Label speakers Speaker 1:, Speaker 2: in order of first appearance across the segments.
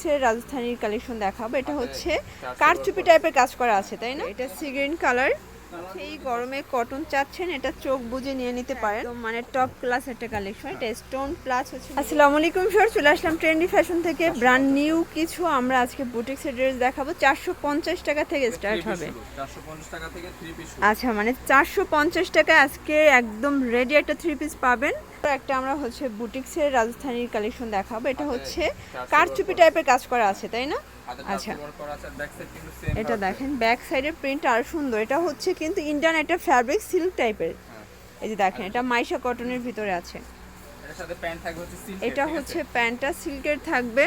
Speaker 1: বুটিক্সের রাজস্থানীর কালেকশন দেখাবো। এটা হচ্ছে কারচুপি টাইপের কাজ করা আছে তাই না? এটা সি গ্রিন কালার। এই গরমে কটন চাচ্ছেন এটা চোখ বুজে নিয়ে নিতে পারেন। মানে টপ ক্লাস একটা কালেকশন এটা স্টোন প্লাস হচ্ছে আসসালামু আলাইকুম স্যার চলে আসলাম ট্রেন্ডি ফ্যাশন থেকে। ব্র্যান্ড নিউ কিছু আমরা আজকে বুটিক্সের ড্রেস দেখাবো। চারশো পঞ্চাশ টাকা থেকে স্টার্ট হবে।
Speaker 2: চারশো পঞ্চাশ টাকা থেকে থ্রি পিস
Speaker 1: আচ্ছা মানে চারশো পঞ্চাশ টাকা আজকে একদম রেডি একটা থ্রি পিস পাবেন। একটা আমরা হচ্ছে বুটিক্সের রাজস্থানীর কালেকশন দেখাবো। এটা হচ্ছে কারচুপি টাইপের কাজ করা আছে তাই না? আচ্ছা। এটা দেখেন ব্যাক সাইডের প্রিন্ট আর সুন্দর। এটা হচ্ছে কিন্তু ইন্ডিয়ান একটা ফ্যাব্রিক সিল্ক টাইপের। এই যে দেখেন এটা মাইশা কটনের ভিতরে আছে। এটা হচ্ছে প্যান্টটা সিল্কের থাকবে।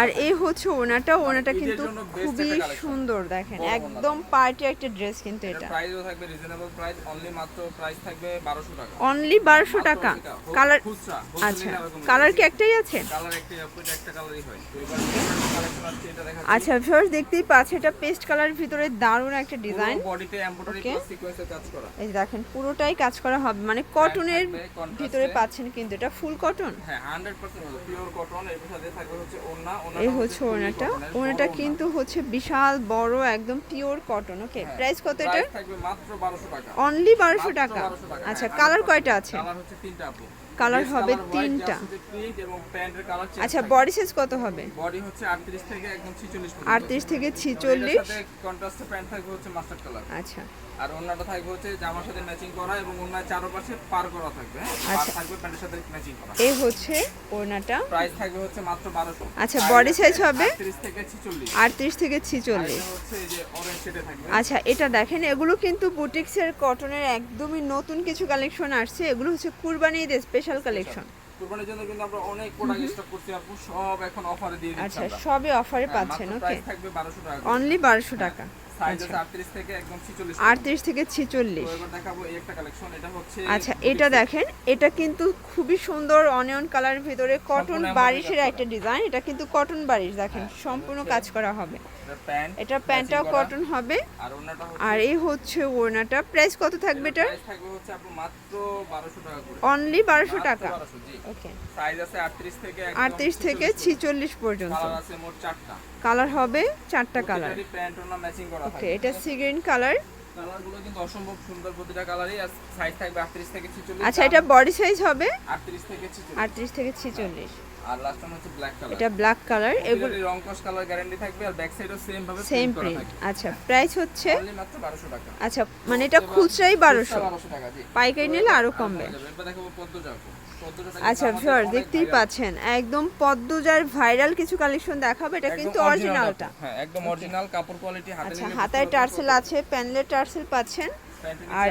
Speaker 2: আর
Speaker 1: এই হচ্ছে ওনাটা ওনাটা কিন্তু খুবই সুন্দর দেখেন একদম পার্টি একটা ড্রেস কিন্তু এটা
Speaker 2: প্রাইসও থাকবে রিজনেবল প্রাইস অনলি মাত্র প্রাইস থাকবে 1200 টাকা।
Speaker 1: অনলি বারোশো টাকা। কালার আচ্ছা কালার কি একটাই আছে?
Speaker 2: কালার একটা আপনি একটা কালারই হয়।
Speaker 1: আচ্ছা ভিউয়ার্স দেখতেই পাচ্ছে এটা পেস্ট কালার ভিতরে দারুণ একটা ডিজাইন
Speaker 2: বডিতে এমব্রয়ডারি
Speaker 1: Okay.
Speaker 2: প্লাস সিকোয়েন্সের কাজ করা।
Speaker 1: এই দেখেন পুরোটাই কাজ করা হবে। মানে কটনের ভিতরে পাচ্ছেন কিন্তু এটা ফুল কটন
Speaker 2: হ্যাঁ 100% পিওর কটন এর
Speaker 1: এই হচ্ছে ওনাটা ওনাটা কিন্তু হচ্ছে বিশাল বড় একদম পিওর কটন ওকে প্রাইস কত এটা
Speaker 2: প্রাইস থাকবে মাত্র 1200 টাকা।
Speaker 1: অনলি বারোশো টাকা। আচ্ছা
Speaker 2: হ্যাঁ,
Speaker 1: কালার কয়টা আছে?
Speaker 2: কালার
Speaker 1: হবে তিনটা। আচ্ছা বডি সাইজ কত হবে?
Speaker 2: বডি হচ্ছে 38 থেকে একদম 46 পর্যন্ত।
Speaker 1: আটত্রিশ থেকে
Speaker 2: এবং
Speaker 1: ছিচল্লিশ।
Speaker 2: এটার সাথে কন্ট্রাস্টে প্যান্ট থাকবে হচ্ছে মাস্টার্ড কালার
Speaker 1: আচ্ছা।
Speaker 2: আর ওন্নাটা থাকবে হচ্ছে জামার সাথে ম্যাচিং করা এবং ওন্নার চারপাশে পার করা থাকবে হ্যাঁ?
Speaker 1: আচ্ছা।
Speaker 2: থাকবে প্যান্টের সাথে ম্যাচিং করা।
Speaker 1: এই হচ্ছে ওনাটা
Speaker 2: প্রাইস থাকবে হচ্ছে মাত্র 1200
Speaker 1: আচ্ছা, body size হবে?
Speaker 2: 38 থেকে 46
Speaker 1: আটত্রিশ থেকে
Speaker 2: আর
Speaker 1: ছিচল্লিশ।
Speaker 2: এটা হচ্ছে এই যে অরেঞ্জ শেডে থাকবে।
Speaker 1: আচ্ছা এটা দেখেন এগুলো কিন্তু বুটিক্সের কটনের একদমই নতুন কিছু কালেকশন আসছে। এগুলো হচ্ছে কুরবানি ঈদের স্পেশাল কালেকশন
Speaker 2: কুরবানির জন্য কিন্তু আমরা অনেক প্রোডাক্ট স্টক করছি আপু। সব এখন অফারে দিয়ে দিচ্ছি
Speaker 1: আচ্ছা সবে অফারে
Speaker 2: হ্যাঁ,
Speaker 1: পাচ্ছেন ওকে
Speaker 2: থাকবে 1200 টাকা
Speaker 1: অনলি বারোশো টাকা। আচ্ছা।
Speaker 2: আছে 38 থেকে একদম 46
Speaker 1: আটত্রিশ থেকে ছিচল্লিশ।
Speaker 2: এটা
Speaker 1: আচ্ছা এটা দেখেন এটা কিন্তু খুবই সুন্দর অনিয়ন কালারের ভিতরে কটন বারিশের একটা ডিজাইন এটা কিন্তু কটন বারিশ দেখেন সম্পূর্ণ কাজ করা হবে।
Speaker 2: এটা
Speaker 1: প্যান্টটাও কটন হবে।
Speaker 2: আর
Speaker 1: এই হচ্ছে ওড়নাটা। প্রাইস কত থাকবে এটার
Speaker 2: প্রাইস থাকবে হচ্ছে আপু মাত্র 1200 টাকা করে।
Speaker 1: অনলি বারোশো টাকা। ওকে
Speaker 2: সাইজ আছে 38 থেকে একদম
Speaker 1: আটত্রিশ থেকে
Speaker 2: 46
Speaker 1: ছিচল্লিশ পর্যন্ত।
Speaker 2: কালার
Speaker 1: হবে চারটা কালার। ওকে এটা সি গ্রিন কালার
Speaker 2: কালারগুলো কিন্তু অসম্ভব সুন্দর প্রতিটা কালারই আর সাইজ থাকবে 38 থেকে 46
Speaker 1: আচ্ছা এটা বডি সাইজ হবে?
Speaker 2: 38 থেকে 46
Speaker 1: আটত্রিশ থেকে ছিচল্লিশ।
Speaker 2: আর লাস্ট ওয়ান হচ্ছে ব্ল্যাক কালার
Speaker 1: এটা ব্ল্যাক কালার এগুলো
Speaker 2: রং কস কালার গ্যারান্টি থাকবে আর ব্যাক সাইডও সেম ভাবে
Speaker 1: সেম
Speaker 2: প্রিন্ট থাকবে।
Speaker 1: আচ্ছা প্রাইস হচ্ছে
Speaker 2: মাত্র 1200 টাকা।
Speaker 1: আচ্ছা মানে এটা খুচরাই বারোশো।
Speaker 2: 1200 টাকা জি।
Speaker 1: পাইকারি নিলে আরও কমবে।
Speaker 2: দেখাবো।
Speaker 1: আচ্ছা ভিউয়ার দেখতেই পাচ্ছেন একদম পদ্মজার ভাইরাল কিছু কালেকশন দেখাবো এটা কিন্তু অরিজিনালটা
Speaker 2: হ্যাঁ একদম অরিজিনাল কাপড় কোয়ালিটি হাতে
Speaker 1: আচ্ছা হাতায় টার্সেল আছে প্যানলে টার্সেল পাচ্ছেন। আর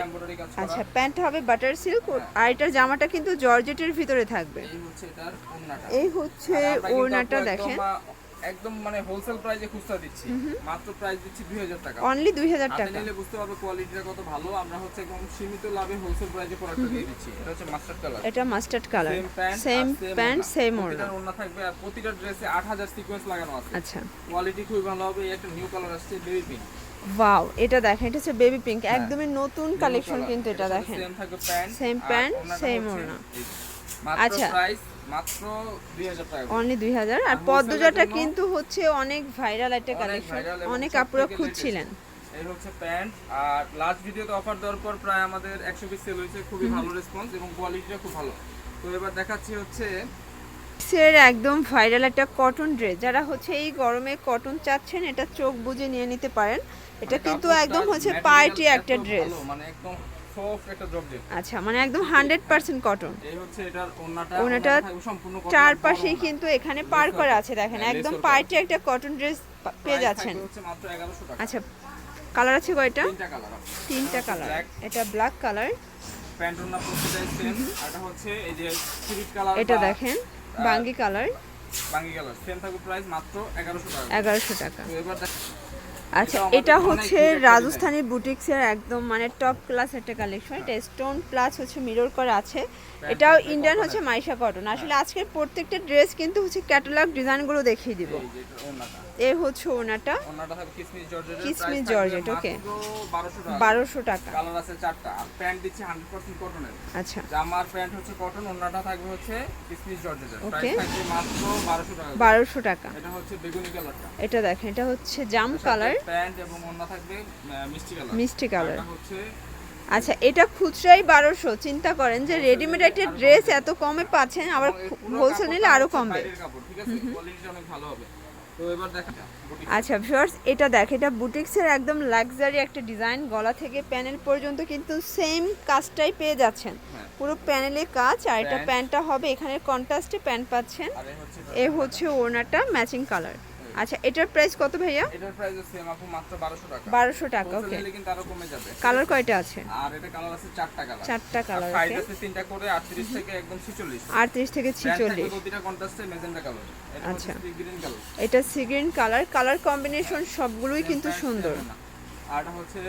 Speaker 1: আচ্ছা প্যান্ট হবে বাটার সিল্ক আর এটার জামাটা কিন্তু জর্জেটের ভিতরে থাকবে।
Speaker 2: এই হচ্ছে
Speaker 1: ওড়নাটা। দেখেন।
Speaker 2: একদম মানে হোলসেল প্রাইসে খুচরা দিচ্ছি। মাত্র প্রাইস দিচ্ছি 2000 টাকা।
Speaker 1: অনলি দুই হাজার
Speaker 2: হাতে
Speaker 1: টাকা।
Speaker 2: নিলে বুঝতে পারবে কোয়ালিটিটা কত ভালো। আমরা হচ্ছে একদম সীমিত লাভে হোলসেল প্রাইসে প্রোডাক্টটা দিয়ে দিচ্ছি। এটা হচ্ছে মাস্টার্ড কালার
Speaker 1: এটা mustard colour
Speaker 2: same pant
Speaker 1: same pant same ওড়না।
Speaker 2: ওড়না। থাকবে আর প্রতিটা ড্রেসে 8000 সিকোয়েন্স লাগানো আছে।
Speaker 1: আচ্ছা।
Speaker 2: কোয়ালিটি খুবই ভালো হবে। এই একটা নিউ কালার আসছে বেবি পিঙ্ক
Speaker 1: ওয়াও এটা দেখেন এটা হচ্ছে বেবি পিঙ্ক একদমই নতুন কালেকশন কিন্তু এটা দেখেন।
Speaker 2: সেম থাকবে প্যান্ট
Speaker 1: Same pant, same ওড়না। আচ্ছা।
Speaker 2: প্রাইস মাত্র 2000 টাকা
Speaker 1: অনলি দুই হাজার। আর পদ্মজাটা কিন্তু হচ্ছে অনেক ভাইরাল একটা কালেকশন অনেক আপুরা খুঁজছিলেন।
Speaker 2: এই হচ্ছে প্যান্ট আর লাস্ট ভিডিওতে অফার দেওয়ার পর প্রায় আমাদের 100 পিস সেল হয়েছে খুবই ভালো রেসপন্স এবং কোয়ালিটিটা খুব ভালো। তো এবার দেখাচ্ছি হচ্ছে
Speaker 1: এর একদম ভাইরাল একটা কটন ড্রেস যারা হচ্ছে এই গরমে কটন চাচ্ছেন এটা চোখ বুজে নিয়ে নিতে পারেন। এটা
Speaker 2: মানে
Speaker 1: কিন্তু একদম হচ্ছে পার্টি একটা ড্রেস
Speaker 2: মানে একদম সফট একটা জর্জেট
Speaker 1: আচ্ছা মানে একদম হান্ড্রেড পার্সেন্ট কটন
Speaker 2: এই হচ্ছে এটার ওন্নাটা
Speaker 1: ওড়নাটা
Speaker 2: সম্পূর্ণ
Speaker 1: চারপাশেই কিন্তু এখানে পার করা আছে দেখেন
Speaker 2: হ্যাঁ,
Speaker 1: একদম পার্টি একটা কটন ড্রেস পেয়ে যাচ্ছেন।
Speaker 2: 1100
Speaker 1: আচ্ছা কালার আছে কয়টা?
Speaker 2: তিনটা কালার
Speaker 1: তিনটা কালার এটা ব্ল্যাক কালার
Speaker 2: হচ্ছে এই যে কালার
Speaker 1: এটা দেখেন বাঙ্গি কালার
Speaker 2: বাঙ্গি কালার সেম থাকবে প্রাইস মাত্র 1100 টাকা।
Speaker 1: এগারোশো টাকা।
Speaker 2: এবার দেখ-
Speaker 1: আচ্ছা এটা হচ্ছে রাজস্থানী বুটিক্সের একদম মানে টপ ক্লাস একটা কালেকশন এটা স্টোন প্লাস হচ্ছে মিরর করা আছে। এটাও ইন্ডিয়ান হচ্ছে মাইশা কটন আসলে আজকের প্রত্যেকটা ড্রেস কিন্তু হচ্ছে ক্যাটালগ ডিজাইনগুলো দেখিয়ে দিব। এ হচ্ছে ওনাটা।
Speaker 2: কিসমিস
Speaker 1: জর্জেট, okay.
Speaker 2: মাত্র 1200 টাকা।
Speaker 1: বারোশো টাকা।
Speaker 2: কালার আছে চারটা। আর প্যান্ট দিচ্ছে 100% কটনের
Speaker 1: আচ্ছা।
Speaker 2: জামার প্যান্ট হচ্ছে কটন ওড়নাটা থাকবে হচ্ছে কিসমিস. প্রাইস থাকবে মাত্র 1200 টাকা।
Speaker 1: বারোশো টাকা।
Speaker 2: এটা হচ্ছে বেগুনি কালারটা।
Speaker 1: এটা দেখেন এটা হচ্ছে জাম কালার।
Speaker 2: প্যান্ট এবং ওড়না থাকবে মিষ্টি কালার।
Speaker 1: মিষ্টি কালার।
Speaker 2: এটা হচ্ছে
Speaker 1: আচ্ছা এটা খুচরাই বারোশো চিন্তা করেন যে রেডিমেড একটা ড্রেস এত কমে পাচ্ছেন আবার হোলসেল নিলে
Speaker 2: আরও
Speaker 1: কমবে।
Speaker 2: ঠিক আছে? কোয়ালিটিটা অনেক ভালো হবে।
Speaker 1: আচ্ছা ভিউয়ার্স এটা দেখ এটা বুটিক্সের একদম লাক্সারি একটা ডিজাইন গলা থেকে প্যানেল পর্যন্ত কিন্তু সেম কাজটাই পেয়ে যাচ্ছেন।
Speaker 2: হ্যাঁ।
Speaker 1: পুরো প্যানেলে কাজ আর এটা প্যান্টটা হবে এখানে কন্ট্রাস্টে প্যান্ট পাচ্ছেন। এ হচ্ছে ওড়নাটা। ম্যাচিং কালার আচ্ছা এটার প্রাইস কত ভাইয়া?
Speaker 2: এটার প্রাইস সেম আপু মাত্র 1200 টাকা।
Speaker 1: 1200 টাকা ওকে
Speaker 2: নিলে কিন্তু আরও কমে যাবে।
Speaker 1: কালার কয়টা আছে?
Speaker 2: আর এটা কালার আছে চারটা কালার
Speaker 1: চারটা কালার
Speaker 2: সাইজ
Speaker 1: আছে
Speaker 2: আছে তিনটা করে 38 থেকে একদম 46
Speaker 1: আটত্রিশ থেকে
Speaker 2: ব্র্যান্ড থাকবে
Speaker 1: ছিচল্লিশ।
Speaker 2: প্রতিটা কন্ট্রাস্টে মেজেন্টা কালার এটা সি
Speaker 1: আচ্ছা।
Speaker 2: গ্রিন কালার
Speaker 1: এটা sea green colour colour combination সবগুলোই কিন্তু সুন্দর।
Speaker 2: আর এটা হচ্ছে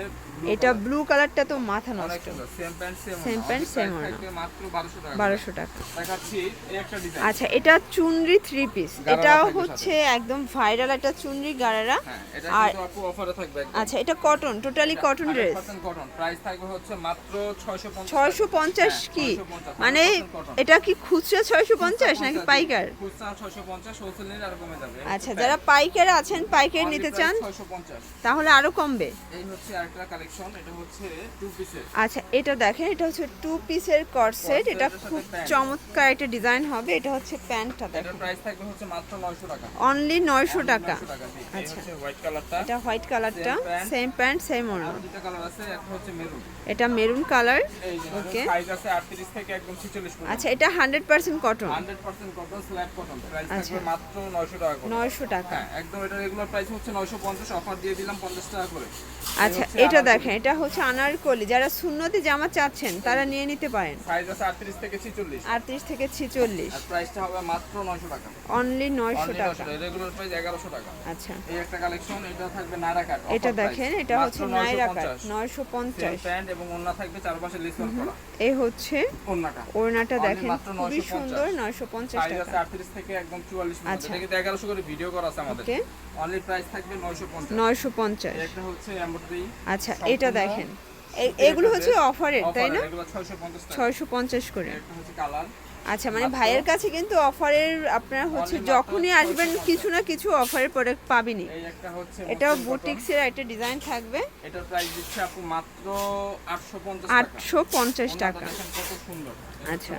Speaker 1: এটা। ব্লু কালারটা তো মাথা নষ্ট।
Speaker 2: Same pant same
Speaker 1: pant, same
Speaker 2: মাত্র 1200 টাকা
Speaker 1: বারোশো টাকা।
Speaker 2: দেখাচ্ছি এই একটা ডিজাইন
Speaker 1: আচ্ছা এটা চুনরি থ্রি পিস এটাও হচ্ছে একদম ভাইরাল একটা চুনরি গারারা
Speaker 2: হ্যাঁ
Speaker 1: আর-
Speaker 2: অফারে থাকবে
Speaker 1: আচ্ছা এটা cotton totally cotton dress
Speaker 2: cotton price থাকবে হচ্ছে মাত্র 650
Speaker 1: ছয়শো পঞ্চাশ
Speaker 2: হ্যাঁ,
Speaker 1: কি? মানে এটা কি খুচরা ছয়শো পঞ্চাশ নাকি পাইকার?
Speaker 2: খুচরা 650 হোলসেল নিলে আর কমে যাবে।
Speaker 1: আচ্ছা যারা পাইকার আছেন পাইকার নিতে চান
Speaker 2: 650
Speaker 1: তাহলে আরও কমবে।
Speaker 2: এই হচ্ছে আরেকটা কালেকশন এটা হচ্ছে টু পিসের
Speaker 1: আচ্ছা এটা দেখেন এটা হচ্ছে টু পিসের কটসেট এটা খুব চমৎকার একটা ডিজাইন হবে এটা হচ্ছে প্যান্টটা দেখেন।
Speaker 2: প্রাইস থাকবে হচ্ছে মাত্র 900 টাকা।
Speaker 1: অনলি নয়শো টাকা।
Speaker 2: 900 টাকা
Speaker 1: আচ্ছা।
Speaker 2: হোয়াইট কালারটা
Speaker 1: এটা হোয়াইট কালারটা সেম প্যান্ট সেম ওড়না
Speaker 2: আর দুটো কালার আছে একটা হচ্ছে মেরুন
Speaker 1: এটা মেরুন কালার
Speaker 2: এই যে
Speaker 1: Okay.
Speaker 2: সাইজ আছে 38 থেকে একদম 46 পর্যন্ত।
Speaker 1: আচ্ছা এটা hundred percent cotton
Speaker 2: 100% cotton slub cotton price
Speaker 1: আচ্ছা।
Speaker 2: থাকবে মাত্র 900 টাকা করে।
Speaker 1: নয়শো টাকা।
Speaker 2: হ্যাঁ একদম এটা রেগুলার প্রাইস হচ্ছে 950 অফার দিয়ে দিলাম 50 টাকা করে।
Speaker 1: আচ্ছা এটা দেখেন এটা হচ্ছে আনারকলি। যারা সুন্নতি জামা চাচ্ছেন তারা নিয়ে নিতে পারেন।
Speaker 2: সাইজ আছে 38 থেকে 46
Speaker 1: আটত্রিশ থেকে ছিচল্লিশ।
Speaker 2: আর প্রাইসটা হবে মাত্র 900 টাকা।
Speaker 1: অনলি নয়শো
Speaker 2: অনলি
Speaker 1: টাকা।
Speaker 2: 900 রেগুলার প্রাইস 1100 টাকা।
Speaker 1: আচ্ছা।
Speaker 2: এই একটা কালেকশন এটা থাকবে নাইরা কাট
Speaker 1: এটা দেখেন এটা হচ্ছে নাইরা কাট নয়শো পঞ্চাশ।
Speaker 2: প্যান্ট এবং ওন্না থাকবে চারপাশে লেস করা।
Speaker 1: এই হচ্ছে
Speaker 2: ওন্নাটা
Speaker 1: ওড়নাটা
Speaker 2: Only
Speaker 1: দেখেন খুবই
Speaker 2: 950
Speaker 1: সুন্দর নয়শো পঞ্চাশ
Speaker 2: সাইজ আছে 38 থেকে একদম 44 পর্যন্ত।
Speaker 1: আচ্ছা।
Speaker 2: এটা 1100 করে ভিডিও করা আছে আমাদের।
Speaker 1: ওকে
Speaker 2: অনলি প্রাইস থাকবে 950
Speaker 1: নয়শো পঞ্চাশ।
Speaker 2: এই একটা হচ্ছে
Speaker 1: আচ্ছা এটা দেখেন। এগুলো হচ্ছে অফারের তাই না?
Speaker 2: এগুলো 650 টাকা।
Speaker 1: ছয়শো পঞ্চাশ করে। আচ্ছা মানে ভাইয়ের কাছে কিন্তু অফারের আপনার হচ্ছে যখনই আসবেন কিছু না কিছু অফারের প্রোডাক্ট
Speaker 2: হচ্ছে
Speaker 1: এটাও বুটিক্সের একটা ডিজাইন থাকবে।
Speaker 2: এটার প্রাইস দিচ্ছে আপু মাত্র 850 টাকা।
Speaker 1: আটশো পঞ্চাশ
Speaker 2: ওন্নাটা
Speaker 1: টাকা।
Speaker 2: কত সুন্দর।
Speaker 1: আচ্ছা।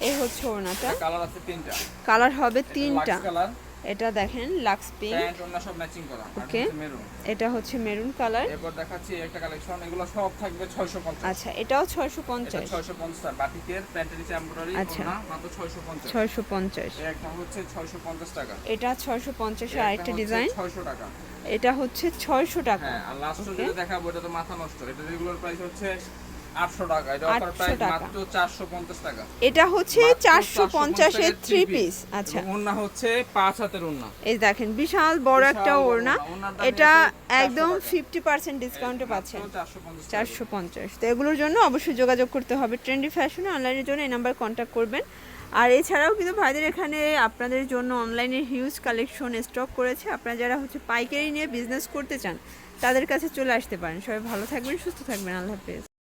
Speaker 1: এই হচ্ছে ওড়নাটা।
Speaker 2: কালার আছে তিনটা।
Speaker 1: কালার হবে তিনটা।
Speaker 2: কালার
Speaker 1: এটা দেখেন লাক্স পিঙ্ক
Speaker 2: সব ম্যাচিং করা. মেরুন
Speaker 1: এটা হচ্ছে মেরুন কালার
Speaker 2: এরপর দেখাচ্ছি একটা কালেকশন এগুলো সব থাকবে 650
Speaker 1: আচ্ছা এটাও ছয়শো
Speaker 2: এটা
Speaker 1: পঞ্চাশ
Speaker 2: 650 টাকা বাটিকের প্যান্টের নিচে এমব্রয়ডারি
Speaker 1: আচ্ছা।
Speaker 2: মাত্র 650
Speaker 1: ছয়শো পঞ্চাশ।
Speaker 2: এই একটা হচ্ছে 650 টাকা।
Speaker 1: এটা ছয়শো পঞ্চাশের
Speaker 2: এই
Speaker 1: আরেকটা ডিজাইন
Speaker 2: 600 টাকা।
Speaker 1: এটা হচ্ছে ছয়শো টাকা।
Speaker 2: হ্যাঁ আর লাস্ট. যেটা দেখাবো এটা তো মাথা নষ্ট। এটা রেগুলার প্রাইস হচ্ছে 800 টাকা এটা অফার
Speaker 1: 800
Speaker 2: প্রাইস মাত্র 450 টাকা।
Speaker 1: এটা হচ্ছে চারশো পঞ্চাশের থ্রি পিস আচ্ছা।
Speaker 2: হচ্ছে পাঁচ হাতের ওন্না
Speaker 1: এই দেখেন বিশাল বড় একটা ওড়না।
Speaker 2: ওড়না।
Speaker 1: এটা একদম
Speaker 2: টাকা।
Speaker 1: ফিফটি পার্সেন্ট ডিসকাউন্টে পাচ্ছেন।
Speaker 2: 450
Speaker 1: চারশো পঞ্চাশ। তো এগুলোর জন্য অবশ্যই যোগাযোগ করতে হবে। ট্রেন্ডি ফ্যাশনে অনলাইনের জন্য এই নাম্বার কন্ট্যাক্ট করবেন। আর এছাড়াও কিন্তু ভাইদের এখানে আপনাদের জন্য অনলাইনে হিউজ কালেকশন স্টক করেছে। আপনারা যারা হচ্ছে পাইকারি নিয়ে বিজনেস করতে চান তাদের কাছে চলে আসতে পারেন। সবাই ভালো থাকবেন সুস্থ থাকবেন। আল্লাহ হাফেজ।